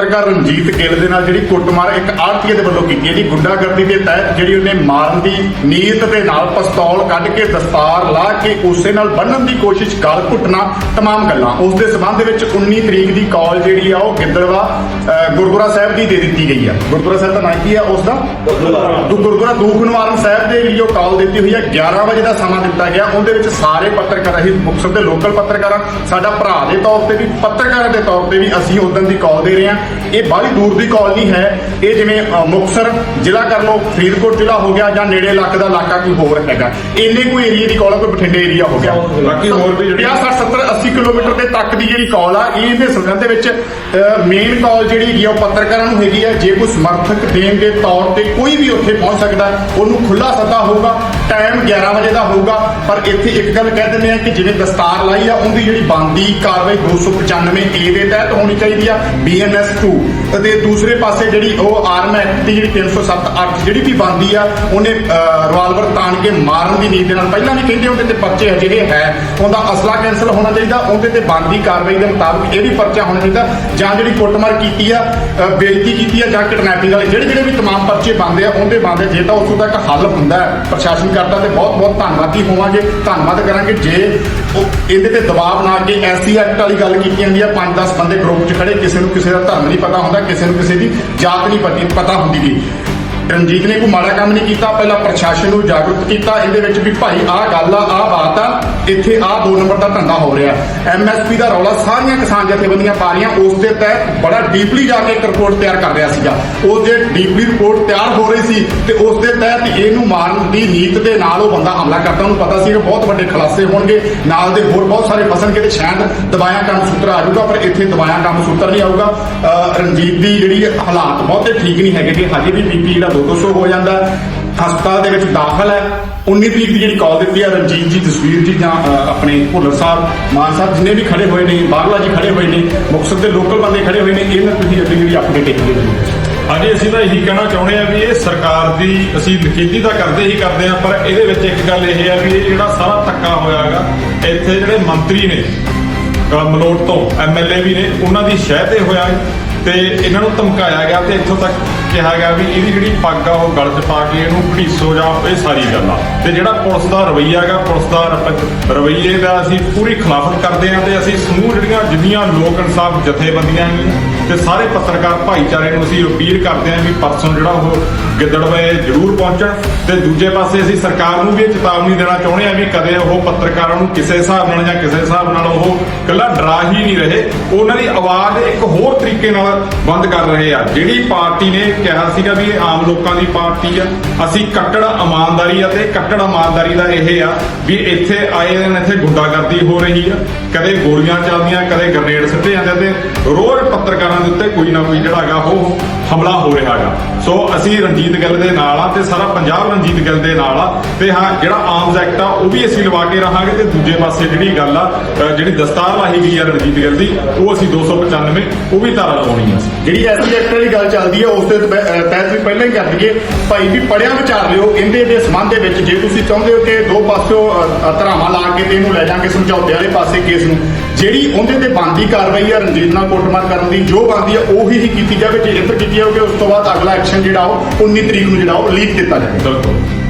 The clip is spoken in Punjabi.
ਪੱਤਰਕਾਰ ਰਣਜੀਤ ਗਿੱਲ ਦੇ ਨਾਲ ਜਿਹੜੀ ਕੁੱਟਮਾਰ ਇੱਕ ਆੜਤੀਏ ਦੇ ਵੱਲੋਂ ਕੀਤੀ ਹੈ ਜੀ ਗੁੰਡਾਗਰਦੀ ਦੇ ਤਹਿਤ ਜਿਹੜੀ ਉਹਨੇ ਮਾਰਨ ਦੀ ਨੀਅਤ ਦੇ ਨਾਲ ਪਿਸਤੌਲ ਕੱਢ ਕੇ ਦਸਤਾਰ ਲਾ ਕੇ ਉਸੇ ਨਾਲ ਬੰਨਣ ਦੀ ਕੋਸ਼ਿਸ਼ ਗਲ ਘੁੱਟਣਾ तमाम ਗੱਲਾਂ ਉਸ ਦੇ ਸਬੰਧ ਦੇ ਵਿੱਚ 19 ਤਰੀਕ ਦੀ ਕਾਲ ਜਿਹੜੀ ਆ ਉਹ ਗਿੱਦੜਵਾ ਅਹ, ਗੁਰਦੁਆਰਾ ਸਾਹਿਬ ਦੀ ਦੇ ਦਿੱਤੀ ਗਈ ਆ ਗੁਰਦੁਆਰਾ ਸਾਹਿਬ ਦਾ ਨਾਂ ਕੀ ਆ ਉਸ ਦਾ ਗੁ- ਗੁਰਦੁਆਰਾ ਦੂਖਨਵਾਰਨ ਸਾਹਿਬ ਦੇ ਲਈ ਉਹ ਕਾਲ ਦਿੱਤੀ ਹੋਈ ਹੈ 11 ਵਜੇ ਦਾ ਸਮਾਂ ਦਿੱਤਾ ਗਿਆ ਉਹਦੇ ਵਿੱਚ ਸਾਰੇ ਪੱਤਰਕਾਰ ਅਸੀਂ ਮੁਕਤਸਰ ਦੇ ਲੋਕਲ ਪੱਤਰਕਾਰ ਹਾਂ ਸਾਡਾ ਭਰਾ ਦੇ ਤੌਰ ਤੇ ਵੀ ਪੱਤਰਕਾਰ ਦੇ ਤੌਰ ਤੇ ਵੀ ਅਸੀਂ ਉਦੋਂ ਦੀ ਕਾਲ ਦੇ ਰਹੇ ਹਾਂ ਇਹ ਬਾਹਲੀ ਦੂਰ ਦੀ ਕਾਲ ਨਹੀਂ ਹੈ। ਇਹ ਜਿਵੇਂ ਅ, ਮੁਕਤਸਰ ਜ਼ਿਲ੍ਹਾ ਕਰ ਲਓ ਫਰੀਦਕੋਟ ਜ਼ਿਲ੍ਹਾ ਹੋ ਗਿਆ ਜਾਂ ਨੇੜੇ ਇਲਾਕੇ ਦਾ ਇਲਾਕਾ ਕੋਈ ਹੋਰ ਹੈਗਾ। ਇੰਨੇ ਕੋਈ ਏਰੀਆ ਦੀ ਕਾਲ ਆ ਕੋਈ ਬਠਿੰਡੇ ਏਰੀਆ ਹੋ ਗਿਆ। ਬਾਕੀ ਹੋਰ ਵੀ ਜਿਹੜੀ- 50 60 70 80 ਕਿਲੋਮੀਟਰ ਦੇ ਤੱਕ ਦੀ ਜਿਹੜੀ ਕਾਲ ਆ ਇਹਦੇ ਸੰਬੰਧ ਦੇ ਵਿੱਚ ਮੇਨ ਕਾਲ ਜਿਹੜੀ ਹੈਗੀ ਆ ਉਹ ਪੱਤਰਕਾਰਾਂ ਨੂੰ ਹੈਗੀ ਆ। ਜੇ ਕੋਈ ਸਮਰਥਕ ਦੇਣ ਦੇ ਤੌਰ ਤੇ ਕੋਈ ਵੀ ਉੱਥੇ ਪਹੁੰਚ ਸਕਦਾ ਉਹਨੂੰ ਖੁੱਲਾ ਸੱਦਾ ਹੋਊਗਾ ਟਾਈਮ 11 ਵਜੇ ਦਾ ਹੋਊਗਾ। ਪਰ ਇੱਥੇ ਇੱਕ ਗੱਲ ਕਹਿ ਦਿੰਦੇ ਆ ਕਿ ਜਿਵੇਂ ਦਸਤਾਰ ਲਾਈ ਆ ਉਹਦੀ ਜਿਹੜੀ ਬੰਦੀ ਕਾਰਵਾਈ 295 ਏ ਦੇ ਤਹਿਤ ਹੋਣੀ ਚਾਹੀਦੀ ਆ ਬੀਐਨਐਸ Sul. ਅਤੇ ਦੂਸਰੇ ਪਾਸੇ ਜਿਹੜੀ ਉਹ ਆਰਮ ਐਕਟ ਦੀ ਜਿਹੜੀ 307 8 ਜਿਹੜੀ ਵੀ ਬੰਦੀ ਆ ਉਹਨੇ ਰਿਵਾਲਵਰ ਤਾਣ ਕੇ ਮਾਰਨ ਦੀ ਨੀਤ ਦੇ ਨਾਲ ਪਹਿਲਾਂ ਵੀ ਕਹਿੰਦੇ ਉਹਦੇ ਤੇ ਪਰਚੇ ਅਜਿਹੇ ਹੈ ਉਹਦਾ ਅਸਲਾ ਕੈਂਸਲ ਹੋਣਾ ਚਾਹੀਦਾ ਉਹਦੇ ਤੇ ਬੰਦੀ ਕਾਰਵਾਈ ਦੇ ਮੁਤਾਬਕ ਇਹ ਵੀ ਪਰਚਾ ਹੋਣਾ ਚਾਹੀਦਾ ਜਾਂ ਜਿਹੜੀ ਕੁੱਟਮਾਰ ਕੀਤੀ ਆ ਅ, ਬੇਇੱਜ਼ਤੀ ਕੀਤੀ ਆ ਜਾਂ ਕਿਡਨੈਪਿੰਗ ਵਾਲੇ ਜਿਹੜੇ ਜਿਹੜੇ ਵੀ ਤਮਾਮ ਪਰਚੇ ਬੰਦੇ ਆ ਉਹਦੇ ਬੰਦੇ ਜੇ ਤਾਂ ਉੱਥੋਂ ਤੱਕ ਹੱਲ ਹੁੰਦਾ ਪ੍ਰਸ਼ਾਸਨ ਕਰਦਾ ਤੇ ਬਹੁਤ ਬਹੁਤ ਧੰਨਵਾਦੀ ਹੋਵਾਂਗੇ ਧੰਨਵਾਦ ਕਰਾਂਗੇ ਜੇ ਉਹ ਇਹਦੇ ਤੇ ਦਬਾਅ ਬਣਾ ਕੇ ਐਸੀ ਐਕਟ ਵਾਲੀ ਗੱਲ ਕੀਤੀ ਜਾਂਦੀ ਆ 5-10 ਬੰਦੇ ਗਰੁੱਪ 'ਚ ਖੜੇ ਕਿਸੇ ਨੂੰ ਕਿਸੇ ਦਾ ਧਰਮ ਨਹੀਂ ਪਤਾ ਹੁੰਦਾ ਕਿਸੇ ਨੂੰ ਕਿਸੇ ਦੀ ਜਾਤ ਨਹੀਂ ਪਤੀ ਪਤਾ ਹੁੰਦੀ ਗਈ ਰਣਜੀਤ ਨੇ ਕੋਈ ਮਾੜਾ ਕੰਮ ਨਹੀਂ ਕੀਤਾ, ਪਹਿਲਾਂ ਪ੍ਰਸ਼ਾਸਨ ਨੂੰ ਜਾਗਰੂਕ ਕੀਤਾ, ਇਹਦੇ ਵਿੱਚ ਵੀ ਭਾਈ ਆਹ ਗੱਲ ਆ, ਆਹ ਬਾਤ ਆ, ਇੱਥੇ ਆਹ ਦੋ ਨੰਬਰ ਦਾ ਧੰਦਾ ਹੋ ਰਿਹਾ। ਐਮਐਸਪੀ ਦਾ ਰੌਲਾ ਸਾਰੀਆਂ ਕਿਸਾਨ ਜਥੇਬੰਦੀਆਂ ਪਾ ਰਹੀਆਂ, ਉਸ ਦੇ ਤਹਿਤ ਬੜਾ ਡੀਪਲੀ ਜਾ ਕੇ ਇੱਕ ਰਿਪੋਰਟ ਤਿਆਰ ਕਰ ਰਿਹਾ ਸੀਗਾ। ਉਹ ਜੇ ਡੀਪਲੀ ਰਿਪੋਰਟ ਤਿਆਰ ਹੋ ਰਹੀ ਸੀ, ਤੇ ਉਸ ਦੇ ਤਹਿਤ ਇਹਨੂੰ ਮਾਰਨ ਦੀ ਨੀਤ ਦੇ ਨਾਲ ਉਹ ਬੰਦਾ ਹਮਲਾ ਕਰਦਾ ਉਹਨੂੰ ਪਤਾ ਸੀ ਕਿ ਬਹੁਤ ਵੱਡੇ ਖੁਲਾਸੇ ਹੋਣਗੇ, ਨਾਲ ਦੇ ਹੋਰ ਬਹੁਤ ਸਾਰੇ ਫਸਣਗੇ ਤੇ ਸ਼ਾਇਦ ਦਬਾਇਆ ਕੰਮ ਸੂਤਰ ਆ ਜਾਊਗਾ, ਪਰ ਇੱਥੇ ਦਬਾਇਆ ਕੰਮ ਸੂਤਰ ਨਹੀਂ ਆਊਗਾ। ਅਹ ਰਣਜੀਤ ਦੀ ਜਿਹੜੀ ਹਾਲਾਤ ਬਹੁਤੇ ਠੀਕ ਨਹੀਂ ਹੈਗੇ, ਕਿ ਹਜੇ ਵੀ ਬੀਪੀ ਜਿਹੜਾ 200 ਹੋ ਜਾਂਦਾ ਹੈ। ਹਸਪਤਾਲ ਦੇ ਵਿੱਚ ਦਾਖਲ ਹੈ 19 ਤਰੀਕ ਦੀ ਜਿਹੜੀ ਕਾਲ ਦਿੱਤੀ ਹੈ, ਰਣਜੀਤ ਜੀ ਜਸਵੀਰ ਜੀ ਜਾਂ ਆਪਣੇ ਭੁੱਲਰ ਸਾਹਿਬ, ਮਾਨ ਸਾਹਿਬ, ਜਿੰਨੇ ਵੀ ਖੜੇ ਹੋਏ ਨੇ ਬਾਹਰਲਾ ਜੀ ਖੜੇ ਹੋਏ ਨੇ, ਮੁਕਤਸਰ ਦੇ ਲੋਕਲ ਬੰਦੇ ਖੜੇ ਹੋਏ ਨੇ, ਇਹਨਾਂ ਤੁਸੀਂ ਅੱਗੇ ਜਿਹੜੀ ਅਪਡੇਟ ਕੀਤੀ ਹੈ ਹਾਂਜੀ, ਅਸੀਂ ਤਾਂ ਇਹੀ ਕਹਿਣਾ ਚਾਹੁੰਦੇ ਆ ਵੀ ਇਹ ਸਰਕਾਰ ਦੀ, ਅਸੀਂ ਨਕੀਦੀ ਤਾਂ ਕਰਦੇ ਹੀ ਕਰਦੇ ਆ ਪਰ ਇਹਦੇ ਵਿੱਚ ਇੱਕ ਗੱਲ ਇਹ ਹੈ ਵੀ ਇਹ ਜਿਹੜਾ ਸਾਰਾ ਧੱਕਾ ਹੋਇਆ ਹੈਗਾ, ਇੱਥੇ ਜਿਹੜੇ ਮੰਤਰੀ ਨੇ ਮਲੋਟ ਤੋਂ ਐਮਐਲਏ ਵੀ ਨੇ, ਉਹਨਾਂ ਦੀ ਸ਼ਹਿ ਤੇ ਹੋਇਆ ਤੇ ਇਹਨਾਂ ਨੂੰ ਧਮਕਾਇਆ ਗਿਆ ਤੇ ਇੱਥੋਂ ਤੱਕ ਕਿਹਾ ਗਿਆ ਵੀ ਇਹਦੀ ਜਿਹੜੀ ਪੱਗ ਆ, ਉਹ ਗਲ 'ਚ ਪਾ ਕੇ ਇਹਨੂੰ ਘੜੀਸੋ ਜਾਂ ਇਹ ਸਾਰੀ ਗੱਲ ਆ। ਤੇ ਜਿਹੜਾ ਪੁਲਿਸ ਦਾ ਰਵੱਈਆ ਹੈਗਾ, ਪੁਲਿਸ ਦਾ ਰਪ- ਰਵੱਈਏ ਦਾ ਅਸੀਂ ਪੂਰੀ ਖਿਲਾਫਤ ਕਰਦੇ ਹਾਂ ਤੇ ਅਸੀਂ ਸਮੂਹ ਜਿਹੜੀਆਂ ਜਿੰਨੀਆਂ ਲੋਕ ਇਨਸਾਫ ਜਥੇਬੰਦੀਆਂ ਨੇ ਤੇ ਸਾਰੇ ਪੱਤਰਕਾਰ ਭਾਈਚਾਰੇ ਨੂੰ ਅਸੀਂ ਅਪੀਲ ਕਰਦੇ ਹਾਂ ਵੀ ਪਰਸੋਂ ਜਿਹੜਾ ਉਹ ਗਿੱਦੜਵੇ ਜ਼ਰੂਰ ਪਹੁੰਚਣ ਤੇ ਦੂਜੇ ਪਾਸੇ ਅਸੀਂ ਸਰਕਾਰ ਨੂੰ ਵੀ ਇਹ ਚੇਤਾਵਨੀ ਦੇਣਾ ਚਾਹੁੰਦੇ ਹਾਂ ਵੀ ਕਦੇ ਉਹ ਪੱਤਰਕਾਰਾਂ ਨੂੰ ਕਿਸੇ ਹਿਸਾਬ ਨਾਲ ਜਾਂ ਕਿਸੇ ਹਿਸਾਬ ਨਾਲ ਉਹ ਇਕੱਲਾ ਡਰਾ ਹੀ ਨਹੀਂ ਰਹੇ। ਉਹਨਾਂ ਦੀ ਆਵਾਜ਼ ਇੱਕ ਹੋਰ ਤਰੀਕੇ ਨਾਲ ਬੰਦ ਕਰ ਰਹੇ ਆ। ਜਿਹੜੀ ਪਾਰਟੀ ਨੇ ਕਿਹਾ ਸੀਗਾ ਵੀ ਇਹ ਆਮ ਲੋਕਾਂ ਦੀ ਪਾਰਟੀ ਆ। ਅਸੀਂ ਕੱਟੜ ਇਮਾਨਦਾਰੀ ਆ ਤੇ ਕੱਟੜ ਇਮਾਨਦਾਰੀ ਦਾ ਇਹ ਆ ਵੀ ਇੱਥੇ ਆਏ ਦਿਨ ਇੱਥੇ ਗੁੰਡਾਗਰਦੀ ਹੋ ਰਹੀ ਆ। ਕਦੇ ਗੋਲੀਆਂ ਚੱਲਦੀਆਂ, ਕਦੇ ਗ੍ਰਨੇਡ ਸਿੱਟੇ ਜਾਂਦੇ ਤੇ ਰੋਜ਼ ਪੱਤਰਕਾਰਾਂ ਦੇ ਉੱਤੇ ਕੋਈ ਨਾ ਕੋਈ ਜਿਹੜਾ ਹੈਗਾ ਉਹ ਹਮਲਾ ਹੋ ਰਿਹਾ ਹੈਗਾ। ਸੋ ਅਸੀਂ ਰਣਜੀਤ ਗਿੱਲ ਦੇ ਨਾਲ ਆ ਤੇ ਸਾਰਾ ਪੰਜਾਬ ਰਣਜੀਤ ਗਿੱਲ ਦੇ ਨਾਲ ਆ ਤੇ ਹਾਂ, ਜਿਹੜਾ ਆਰਮਸ ਐਕਟ ਆ ਉਹ ਵੀ ਅਸੀਂ ਲਵਾ ਕੇ ਰਹਾਂਗੇ ਤੇ ਦੂਜੇ ਪਾਸੇ ਜਿਹੜੀ ਗੱਲ ਆ ਜਿਹੜੀ ਦਸਤਾਰ ਲਾਹੀ ਗਈ ਆ ਰਣਜੀਤ ਗਿੱਲ ਦੀ, ਉਹ ਅਸੀਂ 295 ਉਹ ਵੀ ਧਾਰਾ ਲਵਾਉਣੀ ਆ ਜਿਹੜੀ ਐਸਸੀ ਐਕਟ ਵਾਲੀ ਗੱਲ ਚੱਲਦੀ ਹੈ ਉਸ ਦੇ ਤਹਿਤ ਵੀ ਪਹਿਲਾਂ ਹੀ ਕਰ ਦਈਏ ਭਾਈ ਵੀ ਪੜਿਆ ਵਿਚਾਰ ਲਿਓ ਇਹਦੇ ਦੇ ਸੰਬੰਧ ਦੇ ਵਿੱਚ। ਜੇ ਤੁਸੀਂ ਚਾਹੁੰਦੇ ਹੋ ਕਿ ਦੋ ਪਾਸਿਓ ਅਹ, ਧਰਾਵਾਂ ਲਾ ਕੇ ਤੇ ਇਹਨੂੰ ਲੈ ਜਾਾਂਗੇ ਸਮਝੌਤੇ ਵਾਲੇ ਪਾਸੇ ਕੇਸ ਨੂੰ ਜਿਹੜੀ ਉਹਦੇ ਤੇ ਬੰਦੀ ਕਾਰਵਾਈ ਹੈ ਰਣਜੀਤ ਨਾਲ ਕੁੱਟਮਾਰ ਕਰਨ ਦੀ ਜੋ ਬੰਦੀ ਹੈ ਉਹੀ ਹੀ ਕੀਤੀ ਜਾਵੇ ਜੇ ਇੱਧਰ ਕੀਤੀ ਜਾਵੇ ਉਸ ਤੋਂ ਬਾਅਦ ਅਗਲਾ ਐਕਸ਼ਨ ਜਿਹੜਾ ਉਹ 19 ਤਰੀਕ ਨੂੰ ਜਿਹੜਾ ਉਹ ਲੀਕ ਦਿੱਤਾ ਜਾਵੇ ਬਿਲਕੁਲ।